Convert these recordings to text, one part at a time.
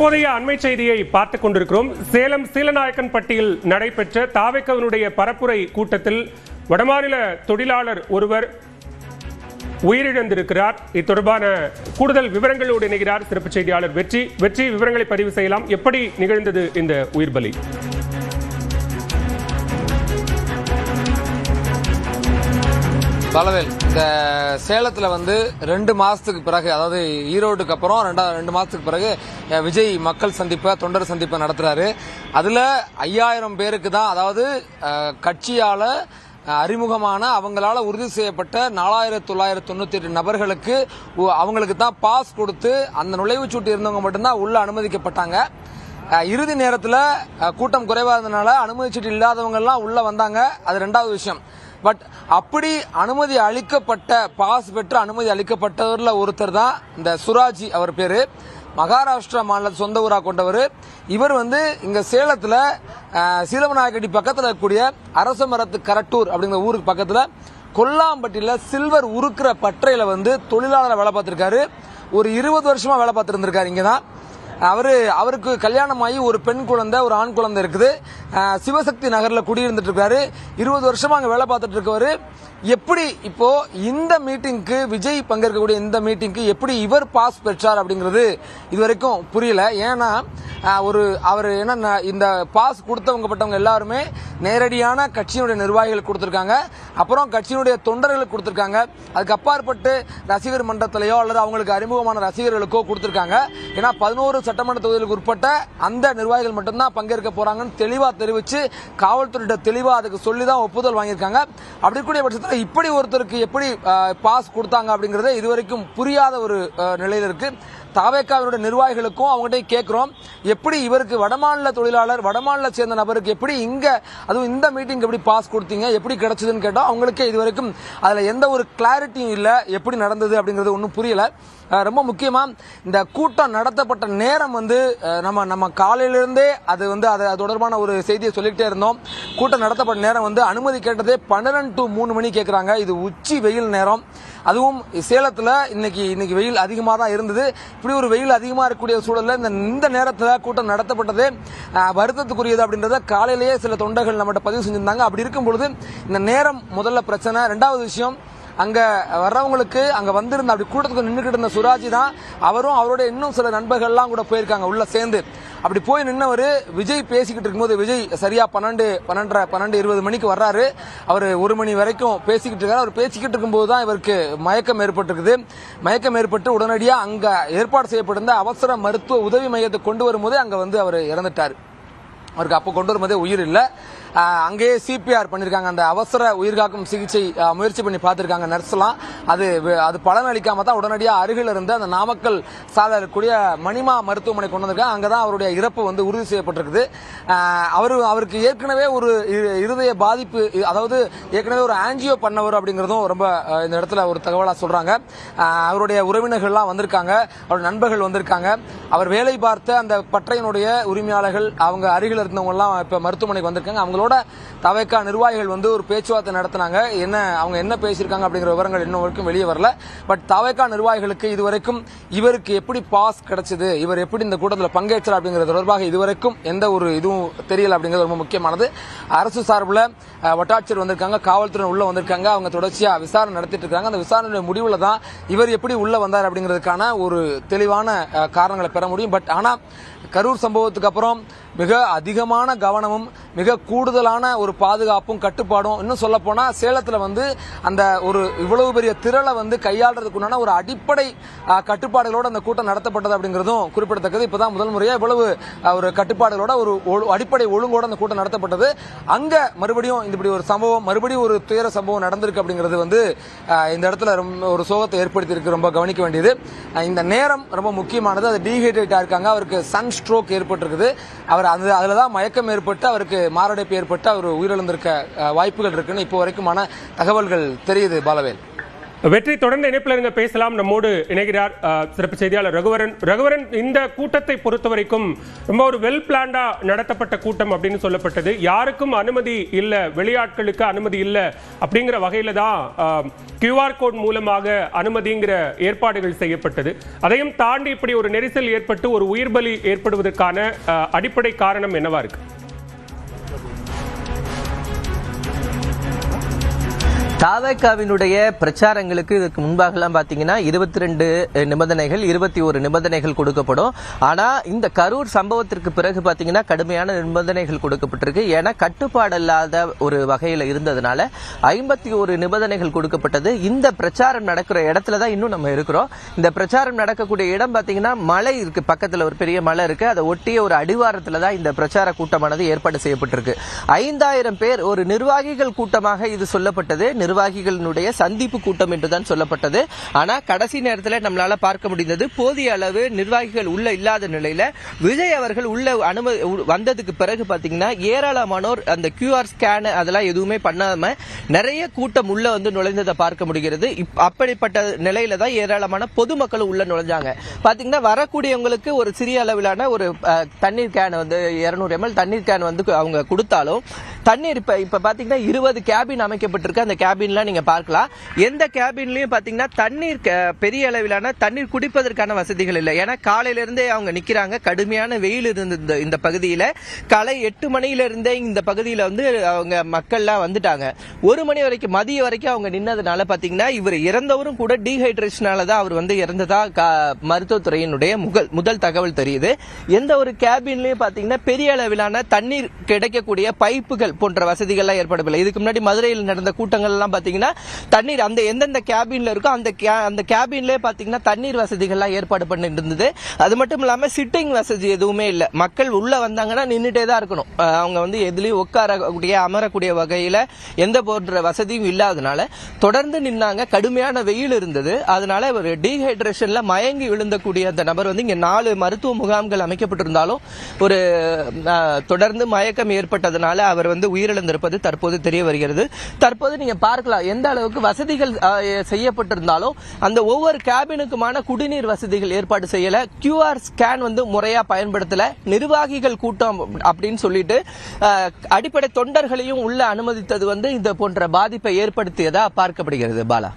தற்போதைய அண்மை செய்தியை பார்த்துக் கொண்டிருக்கிறோம். சேலம் சீலநாயக்கன் பட்டியில் நடைபெற்ற தாவைக்கவனுடைய பரப்புரை கூட்டத்தில் வடமாநில தொழிலாளர் ஒருவர் உயிரிழந்திருக்கிறார். இது தொடர்பான கூடுதல் விவரங்களோடு இணைகிறார் சிறப்பு செய்தியாளர் வெற்றி. வெற்றி விவரங்களை பதிவு செய்யலாம். எப்படி நிகழ்ந்தது இந்த உயிர் பலி பலவேல் இந்த சேலத்தில் வந்து ரெண்டு மாதத்துக்கு பிறகு அதாவது ஈரோடுக்கு அப்புறம் ரெண்டா ரெண்டு மாதத்துக்கு பிறகு விஜய் மக்கள் சந்திப்பை தொண்டர் சந்திப்பை நடத்துறாரு. அதில் ஐயாயிரம் பேருக்கு தான் அதாவது கட்சியால் கட்சியால அறிமுகமான அவங்களால உறுதி செய்யப்பட்ட நாலாயிரத்தி தொள்ளாயிரத்தி தொண்ணூத்தி எட்டு நபர்களுக்கு உ- அவங்களுக்கு தான் பாஸ் கொடுத்து அந்த நுழைவுச்சூட்டு இருந்தவங்க மட்டும்தான் உள்ள அனுமதிக்கப்பட்டாங்க. இறுதி நேரத்தில் கூட்டம் குறைவாக இருந்ததுனால அனுமதிச்சிட்டு இல்லாதவங்கெல்லாம் உள்ளே வந்தாங்க. அது ரெண்டாவது விஷயம். பட் அப்படி அனுமதி அளிக்கப்பட்ட பாஸ் பெற்று அனுமதி அளிக்கப்பட்டவர்ல ஒருத்தர் தான் இந்த சுராஜி அவர் பேரு. மகாராஷ்டிரா மாநில சொந்த ஊராக கொண்டவர். இவர் வந்து இங்க சேலத்துல சீலமநாயக்கடி பக்கத்துல இருக்கக்கூடிய அரச மரத்து கரட்டூர் அப்படிங்கிற ஊருக்கு பக்கத்துல கொல்லாம்பட்டியில சில்வர் உருக்குற பட்டறையில வந்து தொழிலாளர் வேலை பார்த்திருக்காரு. ஒரு இருபது வருஷமா வேலை பார்த்துருந்துருக்காரு இங்கே தான் அவர் அவருக்கு கல்யாணமாகி ஒரு பெண் குழந்தை ஒரு ஆண் குழந்தை இருக்குது. சிவசக்தி நகரில் குடியிருந்துட்டு இருக்காரு. இருபது வருஷமாக அங்கே வேலை பார்த்துட்டு இருக்கவர். எப்படி இப்போ இந்த மீட்டிங்க்கு விஜய் பங்கேற்கக்கூடிய இந்த மீட்டிங்க்கு எப்படி இவர் பாஸ் பெற்றார் அப்படிங்கிறது இது வரைக்கும் புரியல. ஏன்னா ஒரு அவர் என்ன இந்த பாஸ் கொடுத்தவங்க பட்டவங்க எல்லாருமே நேரடியான கட்சியினுடைய நிர்வாகிகள் கொடுத்துருக்காங்க. அப்புறம் கட்சியினுடைய தொண்டர்கள் கொடுத்துருக்காங்க. அதுக்கு அப்பாற்பட்டு ரசிகர் மன்றத்திலேயோ அல்லது அவங்களுக்கு அறிமுகமான ரசிகர்களுக்கோ கொடுத்துருக்காங்க. ஏன்னா பதினோரு சட்டமன்ற தொகுதிகளுக்கு உட்பட்ட அந்த நிர்வாகிகள் மட்டும்தான் பங்கேற்க போறாங்கன்னு தெளிவாக தெரிவித்து காவல்துறையிட்ட தெளிவாக அதுக்கு சொல்லி தான் ஒப்புதல் வாங்கியிருக்காங்க. அப்படி கூடிய பட்சத்தில் இப்படி ஒருத்தருக்கு எப்படி பாஸ் கொடுத்தாங்க அப்படிங்கறது இதுவரைக்கும் புரியாத ஒரு நிலையில் நிலையில இருக்கு. தாவேக்காவினுடைய நிர்வாகிகளுக்கும் அவங்ககிட்ட கேட்குறோம் எப்படி இவருக்கு வடமாநில தொழிலாளர் வடமாநில சேர்ந்த நபருக்கு எப்படி இங்கே அதுவும் இந்த மீட்டிங் எப்படி பாஸ் கொடுத்தீங்க எப்படி கிடைச்சதுன்னு கேட்டால் அவங்களுக்கே இது வரைக்கும் அதில் எந்த ஒரு கிளாரிட்டியும் இல்லை எப்படி நடந்தது அப்படிங்கிறது ஒன்றும் புரியலை. ரொம்ப முக்கியமா இந்த கூட்டம் நடத்தப்பட்ட நேரம் வந்து நம்ம நம்ம காலையிலிருந்தே அது வந்து அது தொடர்பான ஒரு செய்தியை சொல்லிக்கிட்டே இருந்தோம். கூட்டம் நடத்தப்பட்ட நேரம் வந்து அனுமதி கேட்டதே பன்னிரெண்டு டு மூணு மணி கேட்குறாங்க இது உச்சி வெயில் நேரம். அதுவும் சேலத்தில் இன்னைக்கு இன்னைக்கு வெயில் அதிகமாக தான் இருந்தது. இப்படி ஒரு வெயில் அதிகமாக இருக்கக்கூடிய சூழலில் இந்த இந்த நேரத்தில் கூட்டம் நடத்தப்பட்டது வருத்தத்துக்குரியது அப்படின்றத காலையிலேயே சில தொண்டர்கள் நம்மகிட்ட பதிவு செஞ்சிருந்தாங்க. அப்படி இருக்கும் பொழுது இந்த நேரம் முதல்ல பிரச்சனை. ரெண்டாவது விஷயம் அங்க வர்றவங்களுக்கு அங்க வந்திருந்த அப்படி கூட்டத்துக்கு நின்றுக்கிட்டு இருந்த சுராஜி தான் அவரும் அவரோட இன்னும் சில நண்பர்கள்லாம் கூட போயிருக்காங்க உள்ள சேர்ந்து. அப்படி போய் நின்னவர் விஜய் பேசிக்கிட்டு இருக்கும்போது விஜய் சரியா பன்னெண்டு பன்னெண்டரை பன்னெண்டு இருபது மணிக்கு வர்றாரு. அவர் ஒரு மணி வரைக்கும் பேசிக்கிட்டு இருக்காரு. அவர் பேசிக்கிட்டு இருக்கும்போது தான் இவருக்கு மயக்கம் ஏற்பட்டிருக்குது. மயக்கம் ஏற்பட்டு உடனடியாக அங்கே ஏற்பாடு செய்யப்பட்டிருந்த அவசர மருத்துவ உதவி மையத்தை கொண்டு வரும்போதே அங்கே வந்து அவர் இறந்துட்டார். அவருக்கு அப்போ கொண்டு வரும்போதே உயிர் இல்லை. அங்கேயே சிபிஆர் பண்ணியிருக்காங்க அந்த அவசர உயிர்காக்கும் சிகிச்சை முயற்சி பண்ணி பார்த்துருக்காங்க நர்ஸ்லாம். அது அது பலன் அளிக்காம தான் உடனடியாக அருகில் இருந்து அந்த நாமக்கல் சாலை இருக்கக்கூடிய மணிமா மருத்துவமனை கொண்டு வந்திருக்காங்க. அங்கே தான் அவருடைய இறப்பு வந்து உறுதி செய்யப்பட்டிருக்குது. அவர் அவரு அவருக்கு ஏற்கனவே ஒரு இருதய பாதிப்பு அதாவது ஏற்கனவே ஒரு ஆன்ஜியோ பண்ணவர் அப்படிங்கிறதும் ரொம்ப இந்த இடத்துல ஒரு தகவலாக சொல்கிறாங்க அவருடைய உறவினர்கள்லாம் வந்திருக்காங்க. அவருடைய நண்பர்கள் வந்திருக்காங்க. அவர் வேலை பார்த்த அந்த பற்றையினுடைய உரிமையாளர்கள் அவங்க அருகில் இருந்தவங்கலாம் இப்போ மருத்துவமனைக்கு வந்திருக்காங்க. அவங்களோட தவைக்கா நிர்வாகிகள் வந்து ஒரு பேச்சுவார்த்தை நடத்தினாங்க. என்ன அவங்க என்ன பேசியிருக்காங்க அப்படிங்கிற விவரங்கள் இன்னும் வரைக்கும் வெளியே வரல. பட் தவைக்கா நிர்வாகிகளுக்கு இதுவரைக்கும் இவருக்கு எப்படி பாஸ் கிடைச்சது இவர் எப்படி இந்த கூட்டத்தில் பங்கேற்றார் அப்படிங்கிறது தொடர்பாக இதுவரைக்கும் எந்த ஒரு இதுவும் தெரியல அப்படிங்கிறது ரொம்ப முக்கியமானது. அரசு சார்பில் வட்டாட்சியர் வந்திருக்காங்க காவல்துறை உள்ள வந்திருக்காங்க அவங்க தொடர்ச்சியாக விசாரணை நடத்திட்டு இருக்காங்க. அந்த விசாரணையுடைய முடிவில் தான் இவர் எப்படி உள்ள வந்தார் அப்படிங்கிறதுக்கான ஒரு தெளிவான காரணங்களை பெற முடியும். பட் ஆனால் கரூர் சம்பவத்துக்கு அப்புறம் மிக அதிகமான கவனமும் மிக கூடுதலான ஒரு பாதுகாப்பும் கட்டுப்பாடும் இன்னும் சொல்ல போனால் சேலத்தில் வந்து அந்த ஒரு இவ்வளவு பெரிய திரளை வந்து கையாளுறதுக்குண்டான ஒரு அடிப்படை கட்டுப்பாடுகளோடு அந்த கூட்டம் நடத்தப்பட்டது அப்படிங்கிறதும் குறிப்பிடத்தக்கது. இப்போதான் முதல் முறையாக இவ்வளவு ஒரு கட்டுப்பாடுகளோட ஒரு ஒழு- அடிப்படை ஒழுங்கோட அந்த கூட்டம் நடத்தப்பட்டது. அங்கே மறுபடியும் இந்த இப்படி ஒரு சம்பவம் மறுபடியும் ஒரு துயர சம்பவம் நடந்திருக்கு அப்படிங்கிறது வந்து இந்த இடத்துல ரொம்ப ஒரு சோகத்தை ஏற்படுத்தியிருக்கு. ரொம்ப கவனிக்க வேண்டியது. இந்த நேரம் ரொம்ப முக்கியமானது. அது டீஹைட்ரேட்டாக இருக்காங்க. அவருக்கு சன் ஸ்ட்ரோக் ஏற்பட்டிருக்குது. அவர் அது அதில் தான் மயக்கம் ஏற்பட்டு அவருக்கு மாரடைப்பு ஏற்பட்டு அவர் உயிரிழந்திருக்க வாய்ப்புகள் இருக்குன்னு இப்போ வரைக்குமான தகவல்கள் தெரியுது பாலவேல். வெற்றி தொடர்ந்து இணைப்பில் இருந்து பேசலாம். நம்மோடு இணைகிறார் சிறப்பு செய்தியாளர் ரகுவரன். ரகுவரன் இந்த கூட்டத்தை பொறுத்த வரைக்கும் ரொம்ப ஒரு வெல் பிளான்டா நடத்தப்பட்ட கூட்டம் அப்படின்னு சொல்லப்பட்டது. யாருக்கும் அனுமதி இல்ல வெளியாட்களுக்கு அனுமதி இல்ல அப்படிங்கிற வகையில தான் கியூஆர் கோட் மூலமாக அனுமதிங்கிற ஏற்பாடுகள் செய்யப்பட்டது. அதையும் தாண்டி இப்படி ஒரு நெரிசல் ஏற்பட்டு ஒரு உயிர் பலி ஏற்படுவதற்கான அடிப்படை காரணம் என்னவா இருக்கு? தாவேக்காவினுடைய பிரச்சாரங்களுக்கு இதுக்கு முன்பாகலாம் பார்த்தீங்கன்னா இருபத்தி ரெண்டு நிபந்தனைகள் இருபத்தி ஒரு நிபந்தனைகள் கொடுக்கப்படும். ஆனால் இந்த கரூர் சம்பவத்திற்கு பிறகு பார்த்தீங்கன்னா கடுமையான நிபந்தனைகள் கொடுக்கப்பட்டிருக்கு. ஏன்னா கட்டுப்பாடு இல்லாத ஒரு வகையில் இருந்ததுனால ஐம்பத்தி ஒரு நிபந்தனைகள் கொடுக்கப்பட்டது. இந்த பிரச்சாரம் நடக்கிற இடத்துல தான் இன்னும் நம்ம இருக்கிறோம். இந்த பிரச்சாரம் நடக்கக்கூடிய இடம் பார்த்தீங்கன்னா மலை இருக்கு. பக்கத்தில் ஒரு பெரிய மலை இருக்கு. அதை ஒட்டிய ஒரு அடிவாரத்தில் தான் இந்த பிரச்சார கூட்டமானது ஏற்பாடு செய்யப்பட்டிருக்கு. ஐந்தாயிரம் பேர் ஒரு நிர்வாகிகள் கூட்டமாக இது சொல்லப்பட்டது. நிர்வாகிகளினுடைய சந்திப்பு கூட்டம் என்றுதான் சொல்லப்பட்டது. ஆனா கடைசி நேரத்தில் நம்மளால பார்க்க முடிந்தது போதிய அளவு நிர்வாகிகள் உள்ள இல்லாத நிலையில விஜய் அவர்கள் உள்ள அனுமதி வந்ததுக்கு பிறகு பாத்தீங்கன்னா ஏராளமானோர் அந்த கியூஆர் ஸ்கேன் அதெல்லாம் எதுவுமே பண்ணாம நிறைய கூட்டம் உள்ள வந்து நுழைந்ததை பார்க்க முடிகிறது. அப்படிப்பட்ட நிலையில தான் ஏராளமான பொதுமக்கள் உள்ள நுழைஞ்சாங்க. பாத்தீங்கன்னா வரக்கூடியவங்களுக்கு ஒரு சிறிய அளவிலான ஒரு தண்ணீர் கேன் வந்து 200 எம்எல் தண்ணீர் கேன் வந்து அவங்க கொடுத்தாலும் தண்ணீர் இப்ப இப்ப பாத்தீங்கன்னா இருபது கேபின் அமைக்கப்பட்டிருக்கு. அந்த கேபின்லாம் நீங்கள் பார்க்கலாம். எந்த கேபின்லையும் பார்த்தீங்கன்னா தண்ணீர் க- பெரிய அளவிலான தண்ணீர் குடிப்பதற்கான வசதிகள் இல்லை. ஏன்னா காலையிலேருந்தே அவங்க நிற்கிறாங்க கடுமையான வெயில் இருந்த இந்த- இந்த காலை எட்டு மணியிலிருந்தே இந்த பகுதியில் வந்து அவங்க மக்கள்லாம் வந்துட்டாங்க. ஒரு மணி வரைக்கும் மதிய வரைக்கும் அவங்க நின்னதுனால பார்த்தீங்கன்னா இவர் இறந்தவரும் கூட டீஹைட்ரேஷனால தான் அவர் வந்து இறந்ததா கா- மருத்துவத்துறையினுடைய முதல் முதல் தகவல் தெரியுது. எந்த ஒரு கேபின்லையும் பார்த்தீங்கன்னா பெரிய அளவிலான தண்ணீர் கிடைக்கக்கூடிய பைப்புகள் போன்ற வசதிகள்லாம் ஏற்படவில்லை. இதுக்கு முன்னாடி மதுரையில் நடந்த கூட்டங்கள்லாம் எல்லாம் பாத்தீங்கன்னா தண்ணீர் அந்த எந்தெந்த கேபின்ல இருக்கோ அந்த கே- அந்த கேபின்லயே பாத்தீங்கன்னா தண்ணீர் வசதிகள்லாம் ஏற்பாடு பண்ணிட்டு இருந்தது அது மட்டும் இல்லாம சிட்டிங் வசதி எதுவுமே இல்ல. மக்கள் உள்ள வந்தாங்கன்னா நின்றுட்டே தான் இருக்கணும். அவங்க வந்து எதுலயும் உட்காரக்கூடிய அமரக்கூடிய வகையில எந்த போன்ற வசதியும் இல்லாதனால தொடர்ந்து நின்னாங்க. கடுமையான வெயில் இருந்தது. அதனால ஒரு டீஹைட்ரேஷன்ல மயங்கி விழுந்தக்கூடிய அந்த நபர் வந்து இங்க நாலு மருத்துவ முகாம்கள் அமைக்கப்பட்டிருந்தாலும் ஒரு தொடர்ந்து மயக்கம் ஏற்பட்டதனால அவர் வந்து உயிரிழந்திருப்பது தற்போது தெரிய வருகிறது. தற்போது நீங்க பார்க்கலாம். எந்த அளவுக்கு வசதிகள் செய்யப்பட்டிருந்தாலும் அந்த ஒவ்வொரு கேபினுக்குமான குடிநீர் வசதிகள் ஏற்பாடு செய்யல. கியூஆர் ஸ்கேன் வந்து முறையா பயன்படுத்தல. நிர்வாகிகள் கூட்டம் அப்படின்னு சொல்லிட்டு அடிப்படை தொண்டர்களையும் உள்ள அனுமதித்தது வந்து இந்த போன்ற பாதிப்பை ஏற்படுத்தியதா பார்க்கப்படுகிறது பாலா.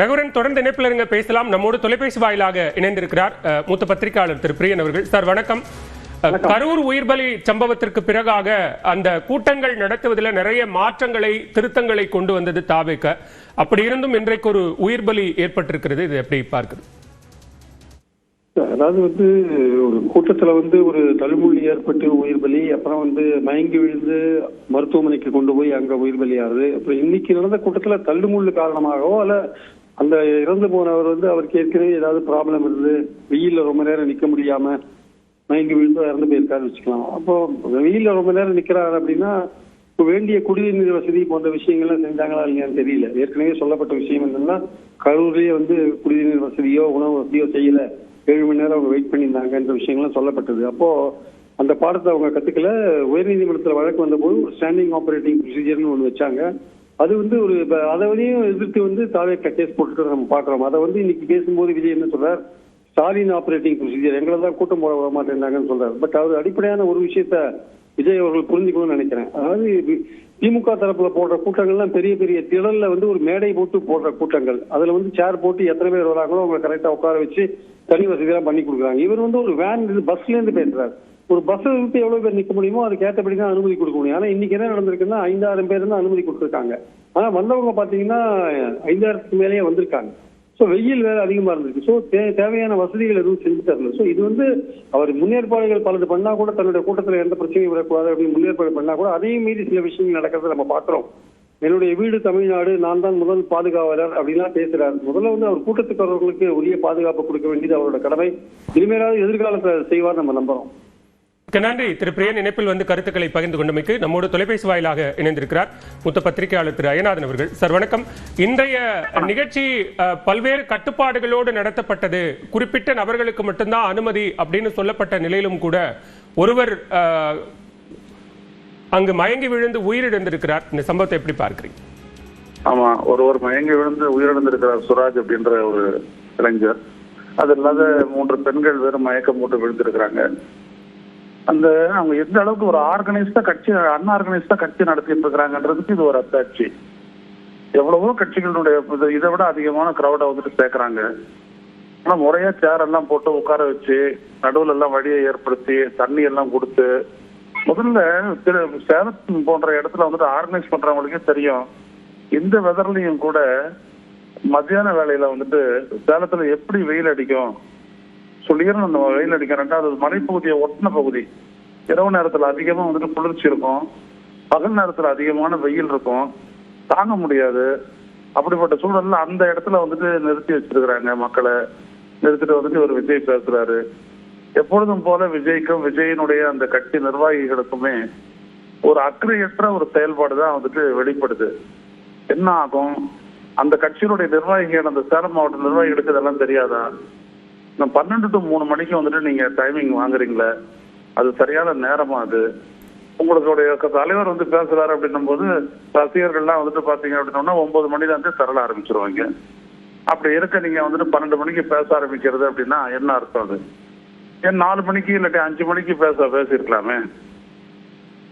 ரகுரன் தொடர்ந்து இணைப்பில் இருங்க பேசலாம். நம்மோடு தொலைபேசி வாயிலாக இணைந்திருக்கிறார் மூத்த பத்திரிகையாளர் திரு பிரியன் அவர்கள். சார் வணக்கம். கரூர் உயிர்பலி சம்பவத்திற்கு பிறகாக அந்த கூட்டங்கள் நடத்துவதில் நிறைய மாற்றங்களை திருத்தங்களை கொண்டு வந்தது தாவேக்க அப்படி இருந்தும் இன்றைக்கு ஒரு உயிர்பலி ஏற்பட்டிருக்கிறது. இது எப்படி பார்க்குது அதாவது வந்து ஒரு கூட்டத்துல வந்து ஒரு தழுமொழி ஏற்பட்டு உயிர் பலி அப்புறம் வந்து மயங்கி விழுந்து மருத்துவமனைக்கு கொண்டு போய் அங்க உயிர் பலியாகுது அப்புறம் இன்னைக்கு நடந்த கூட்டத்துல தள்ளுமுள்ளு காரணமாகவோ அல்ல அந்த இறந்து போனவர் வந்து அவருக்கு ஏற்கனவே ஏதாவது ப்ராப்ளம் இருந்து வெயில்ல ரொம்ப நேரம் நிக்க முடியாம மயங்கி விழுந்து இறந்து போயிருக்காரு வச்சுக்கலாம். அப்போ வெயில்ல ரொம்ப நேரம் நிக்கிறாரு அப்படின்னா இப்போ வேண்டிய குடிநீர் வசதி போன்ற விஷயங்கள்லாம் செஞ்சாங்களா இல்லையான்னு தெரியல. ஏற்கனவே சொல்லப்பட்ட விஷயம் என்னன்னா கரூர்லயே வந்து குடிநீர் வசதியோ உணவு வசதியோ செய்யல. ஏழு மணி நேரம் அவங்க வெயிட் பண்ணியிருந்தாங்கன்ற விஷயங்கள்லாம் சொல்லப்பட்டது. அப்போ அந்த பாடத்தை அவங்க கத்துக்கல. உயர்நீதிமன்றத்தில் வழக்கு வந்தபோது ஸ்டாண்டிங் ஆப்ரேட்டிங் ப்ரொசீஜர்னு ஒன்று வச்சாங்க. அது வந்து ஒரு அதை வரையும் எதிர்த்து வந்து தாவே கேஸ் போட்டுட்டு நம்ம பாக்குறோம் அதை வந்து இன்னைக்கு பேசும்போது விஜய் என்ன சொல்றாரு? ஸ்டாலின் ஆபரேட்டிங் ப்ரொசீஜர் எங்களை தான் கூட்டம் போட விட மாட்டேங்கிறாங்கன்னு சொல்றாரு. பட் அவர் அடிப்படையான ஒரு விஷயத்த விஜய் அவர்கள் புரிஞ்சுக்கணும்னு நினைக்கிறேன். அதாவது திமுக தரப்புல போடுற கூட்டங்கள்லாம் பெரிய பெரிய திடல்ல வந்து ஒரு மேடை போட்டு போடுற கூட்டங்கள். அதுல வந்து சேர் போட்டு எத்தனை பேர் வராங்களோ அவங்களை கரெக்டா உட்கார வச்சு தனி வசதியெல்லாம் பண்ணி கொடுக்குறாங்க. இவர் வந்து ஒரு வேன் பஸ்ல இருந்து பேசுறாரு. ஒரு பஸ் இருந்து எவ்வளவு பேர் நிக்க முடியுமோ அதுக்கு ஏற்றபடி தான் அனுமதி கொடுக்க முடியும். ஆனா இன்னைக்கு என்ன நடந்திருக்குன்னா ஐந்தாயிரம் பேர் தான் அனுமதி கொடுத்துருக்காங்க. ஆனா வந்தவங்க பாத்தீங்கன்னா ஐந்தாயிரத்துக்கு மேலேயே வந்திருக்காங்க. சோ வெயில் வேற அதிகமா இருந்திருக்கு. சோ தேவையான வசதிகள் எதுவும் செஞ்சு தரல. சோ இது வந்து அவர் முன்னேற்பாடுகள் பலது பண்ணா கூட தன்னுடைய கூட்டத்துல எந்த பிரச்சனையும் வரக்கூடாது அப்படின்னு முன்னேற்பாடு பண்ணா கூட அதையும் மீறி சில விஷயங்கள் நடக்கிறத நம்ம பாக்குறோம் என்னுடைய வீடு தமிழ்நாடு நான் தான் முதல் பாதுகாவலர் அப்படின்லாம் பேசுறாரு. முதல்ல வந்து அவர் கூட்டத்துக்காரர்களுக்கு உரிய பாதுகாப்பு கொடுக்க வேண்டியது அவரோட கடமை. இனிமேலாவது எதிர்காலத்தில் செய்வார் நம்ம நம்புறோம். நன்றி. திரு பிரியன் இணைப்பில் வந்து கருத்துக்களை பகிர்ந்து கொண்டமைக்கு நம்மோடு தொலைபேசி வாயிலாக இணைந்திருக்கிறார் மூத்த பத்திரிகையாளர் திரு அயநாதன் அவர்கள். சார் வணக்கம். இன்றைய நிகழ்ச்சி பல்வேறு கட்டுப்பாடுகளோடு நடத்தப்பட்டது. குறிப்பிட்ட நபர்களுக்கு மட்டும்தான் அனுமதி அப்படின்னு சொல்லப்பட்ட நிலையிலும் கூட ஒருவர் அங்கு மயங்கி விழுந்து உயிரிழந்திருக்கிறார். இந்த சம்பவத்தை எப்படி பார்க்கிறீங்க? ஆமா ஒருவர் மயங்கி விழுந்து உயிரிழந்திருக்கிறார் சுராஜ் அப்படின்ற ஒரு இளைஞர். அது இல்லாத மூன்று பெண்கள் வேறு மயக்கம் போட்டு விழுந்திருக்கிறாங்க. அந்த அவங்க எந்த அளவுக்கு ஒரு ஆர்கனைஸ்டா கட்சி அன்ஆர்கனைஸ்டா கட்சி நடத்திட்டு இருக்கிறாங்கன்றதுக்கு இது ஒரு அத்தாட்சி. எவ்வளவோ கட்சிகளுடைய இது- இதை விட அதிகமான கிரௌட வந்துட்டு சேர்க்கறாங்க. ஆனா முறையா சேர் எல்லாம் போட்டு உட்கார வச்சு நடுவுல எல்லாம் வழியை ஏற்படுத்தி தண்ணி எல்லாம் கொடுத்து முதல்ல திரு சேலம் போன்ற இடத்துல வந்துட்டு ஆர்கனைஸ் பண்றவங்களுக்கே தெரியும். இந்த வெதர்லயும் கூட மத்தியான வேலையில வந்துட்டு சேலத்துல எப்படி வெயில் அடிக்கும்? சொல்லிடுறோம் அந்த வெயில் அடிக்கும் ரெண்டாவது மலைப்பகுதியை ஒட்டின பகுதி. இரவு நேரத்தில் அதிகமாக வந்துட்டு குளிர்ச்சி இருக்கும். பகல் நேரத்தில் அதிகமான வெயில் இருக்கும். தாங்க முடியாது. அப்படிப்பட்ட சூழல்ல அந்த இடத்துல வந்துட்டு நிறுத்தி வச்சிருக்கிறாங்க மக்களை. நிறுத்திட்டு வந்துட்டு ஒரு விஜய் பேசுறாரு. எப்பொழுதும் போல விஜய்க்கும் விஜயினுடைய அந்த கட்சி நிர்வாகிகளுக்குமே ஒரு அக்கறையற்ற ஒரு செயல்பாடு தான் வந்துட்டு வெளிப்படுது. என்ன ஆகும்? அந்த கட்சியினுடைய நிர்வாகிகள் அந்த சேலம் மாவட்ட நிர்வாகிகளுக்கு இதெல்லாம் தெரியாதா? பன்னெண்டு டு மூணு மணிக்கு வந்துட்டு நீங்க டைமிங் வாங்குறீங்களே அது சரியான நேரமா அது? உங்களுடைய தலைவர் வந்து பேசுறாரு அப்படின்னும் போது ரசிகர்கள்லாம் வந்துட்டு பாத்தீங்க அப்படின்னா ஒன்பது மணில இருந்து தரல ஆரம்பிச்சிருவாங்க. அப்படி இருக்க நீங்க வந்துட்டு பன்னெண்டு மணிக்கு பேச ஆரம்பிக்கிறது அப்படின்னா என்ன அர்த்தம் அது? ஏன் நாலு மணிக்கு இல்லாட்டி அஞ்சு மணிக்கு பேச பேசியிருக்கலாமே?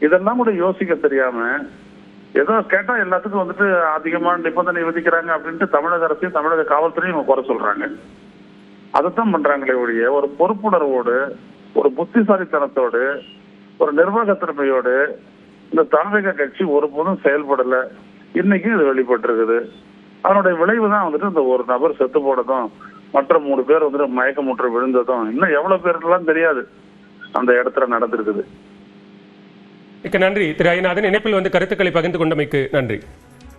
இதெல்லாம் கூட யோசிக்க தெரியாம ஏதோ கேட்டா எல்லாத்துக்கும் வந்துட்டு அதிகமான நிபந்தனை விதிக்கிறாங்க அப்படின்ட்டு தமிழக அரசையும் தமிழக காவல்துறையும் குறை சொல்றாங்க. அதைத்தான் பண்றாங்களே ஒழிய ஒரு பொறுப்புணர்வோடு ஒரு புத்திசாலித்தனத்தோடு ஒரு நிர்வாகத்திறமையோடு இந்த தலைமைக கட்சி ஒருபோதும் செயல்படல. இன்னைக்கு இது வெளிப்பட்டிருக்குது. அதனுடைய விளைவு தான் வந்துட்டு இந்த ஒரு நபர் செத்து போனதும் மற்ற மூணு பேர் வந்துட்டு மயக்கமுற்று விழுந்ததும். இன்னும் எவ்வளவு பேருக்கெல்லாம் தெரியாது அந்த இடத்துல நடந்திருக்குது. மிக்க நன்றி. திரு ஐநாதன் இணைப்பில் வந்து கருத்துக்களை பகிர்ந்து கொண்டமைக்கு நன்றி.